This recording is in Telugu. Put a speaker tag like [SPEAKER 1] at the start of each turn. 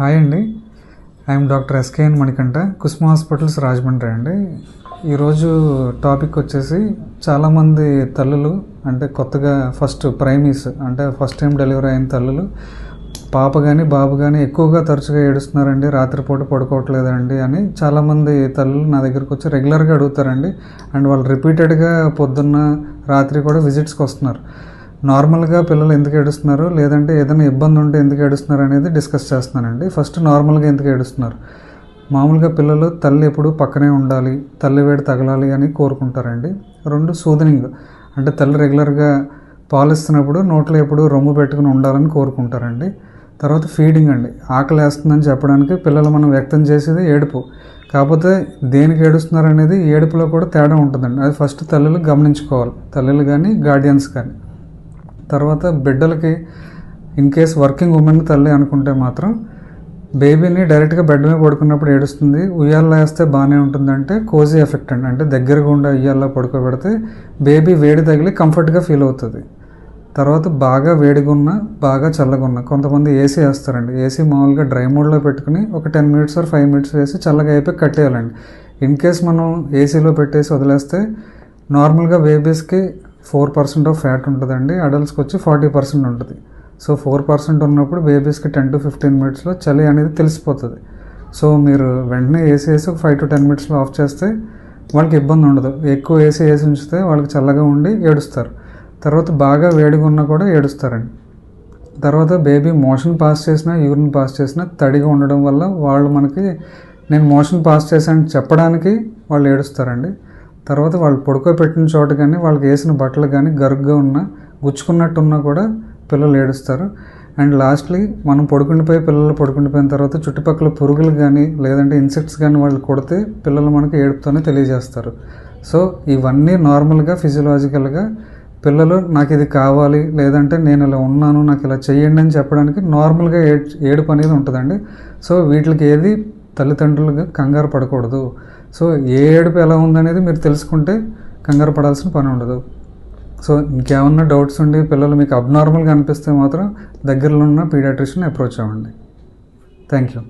[SPEAKER 1] హాయ్ అండి. I'm doctor S K N Manikanta Kusuma hospitals Rajahmundry అండి. ఈరోజు టాపిక్ వచ్చేసి చాలామంది తల్లులు అంటే కొత్తగా ఫస్ట్ ప్రైమీస్ అంటే ఫస్ట్ టైం డెలివరీ అయిన తల్లులు పాప కానీ బాబు కానీ ఎక్కువగా తరచుగా ఏడుస్తున్నారండి రాత్రిపూట పడుకోవట్లేదండి అని చాలామంది తల్లులు నా దగ్గరకు వచ్చి రెగ్యులర్గా అడుగుతారండి. అండ్ వాళ్ళు రిపీటెడ్గా పొద్దున్న రాత్రి కూడా విజిట్స్కి వస్తున్నారు. నార్మల్గా పిల్లలు ఎందుకు ఏడుస్తున్నారు? లేదంటే ఏదైనా ఇబ్బంది ఉంటే ఎందుకు ఏడుస్తున్నారు అనేది డిస్కస్ చేస్తున్నానండి. ఫస్ట్ నార్మల్గా ఎందుకు ఏడుస్తున్నారు? మామూలుగా పిల్లలు తల్లి ఎప్పుడు పక్కనే ఉండాలి తల్లి వేడి తగలాలి అని కోరుకుంటారండి. రెండు సూదనింగ్. అంటే తల్లి రెగ్యులర్గా పాలిస్తున్నప్పుడు నోట్లో ఎప్పుడు రొమ్ము పెట్టుకుని ఉండాలని కోరుకుంటారండి. తర్వాత ఫీడింగ్ అండి. ఆకలి వేస్తుందని చెప్పడానికి పిల్లలు మనం వ్యక్తం చేసేది ఏడుపు. కాకపోతే దేనికి ఏడుస్తున్నారు అనేది ఏడుపులో కూడా తేడా ఉంటుందండి. అది ఫస్ట్ తల్లులు గమనించుకోవాలి. తల్లులు కానీ గార్డియన్స్ కానీ తర్వాత బిడ్డలకి ఇన్ కేస్ వర్కింగ్ ఉమెన్ తల్లి అనుకుంటే మాత్రం బేబీని డైరెక్ట్గా బెడ్ మీద పడుకున్నప్పుడు ఏడుస్తుంది. ఉయ్యాల్లో వేస్తే బాగానే ఉంటుందంటే కోజీ ఎఫెక్ట్ అండి. అంటే దగ్గరగా ఉండే ఉయ్యాల్లో పడుకోబెడితే బేబీ వేడి తగిలి కంఫర్ట్గా ఫీల్ అవుతుంది. తర్వాత బాగా వేడిగా ఉన్న బాగా చల్లగా ఉన్న కొంతమంది ఏసీ వేస్తారండి. ఏసీ మామూలుగా డ్రై మోడ్లో పెట్టుకుని ఒక ten minutes or five minutes వేసి చల్లగా అయిపోయి కట్టేయాలండి ఇన్ కేస్ మనం ఏసీలో పెట్టేసి వదిలేస్తే నార్మల్గా బేబీస్కి ఫోర్ పర్సెంట్ ఆఫ్ ఫ్యాట్ ఉంటుందండి. అడల్ట్స్కి వచ్చి ఫార్టీ పర్సెంట్ ఉంటుంది. సో ఫోర్ పర్సెంట్ ఉన్నప్పుడు బేబీస్కి టెన్ టు ఫిఫ్టీన్ మినిట్స్లో చలి అనేది తెలిసిపోతుంది. సో మీరు వెంటనే ఏసీ వేసి ఒక ఫైవ్ టు టెన్ మినిట్స్లో ఆఫ్ చేస్తే వాళ్ళకి ఇబ్బంది ఉండదు. ఎక్కువ ఏసీ వేసి ఉంచితే వాళ్ళకి చల్లగా ఉండి ఏడుస్తారు. తర్వాత బాగా వేడిగా ఉన్నా కూడా ఏడుస్తారండి. తర్వాత బేబీ మోషన్ పాస్ చేసినా యూరిన్ పాస్ చేసినా తడిగా ఉండడం వల్ల వాళ్ళు మనకి నేను మోషన్ పాస్ చేశాను చెప్పడానికి వాళ్ళు ఏడుస్తారండి. తర్వాత వాళ్ళు పడుకోబెట్టిన చోట కానీ వాళ్ళకి వేసిన బట్టలు కానీ గరుగ్గా ఉన్నా గుచ్చుకున్నట్టు ఉన్నా కూడా పిల్లలు ఏడుస్తారు. అండ్ లాస్ట్లీ మనం పడుకుండిపోయి పిల్లలు పడుకుండిపోయిన తర్వాత చుట్టుపక్కల పురుగులు కానీ లేదంటే ఇన్సెక్ట్స్ కానీ వాళ్ళు కొడితే పిల్లలు మనకి ఏడుపుతోనే తెలియజేస్తారు. సో ఇవన్నీ నార్మల్గా ఫిజియలాజికల్గా పిల్లలు నాకు ఇది కావాలి లేదంటే నేను ఇలా ఉన్నాను నాకు ఇలా చేయండి అని చెప్పడానికి నార్మల్గా ఏడ్ ఏడుపు అనేది ఉంటుందండి. సో వీటికి ఏది తల్లిదండ్రులుగా కంగారు పడకూడదు. సో ఏ ఏడుపు ఎలా ఉందనేది మీరు తెలుసుకుంటే కంగారు పడాల్సిన పని ఉండదు. సో ఇంకేమన్నా డౌట్స్ ఉండి పిల్లలు మీకు అబ్నార్మల్గా అనిపిస్తే మాత్రం దగ్గరలో ఉన్న పీడియాట్రిషియన్ అప్రోచ్ అవ్వండి. Thank you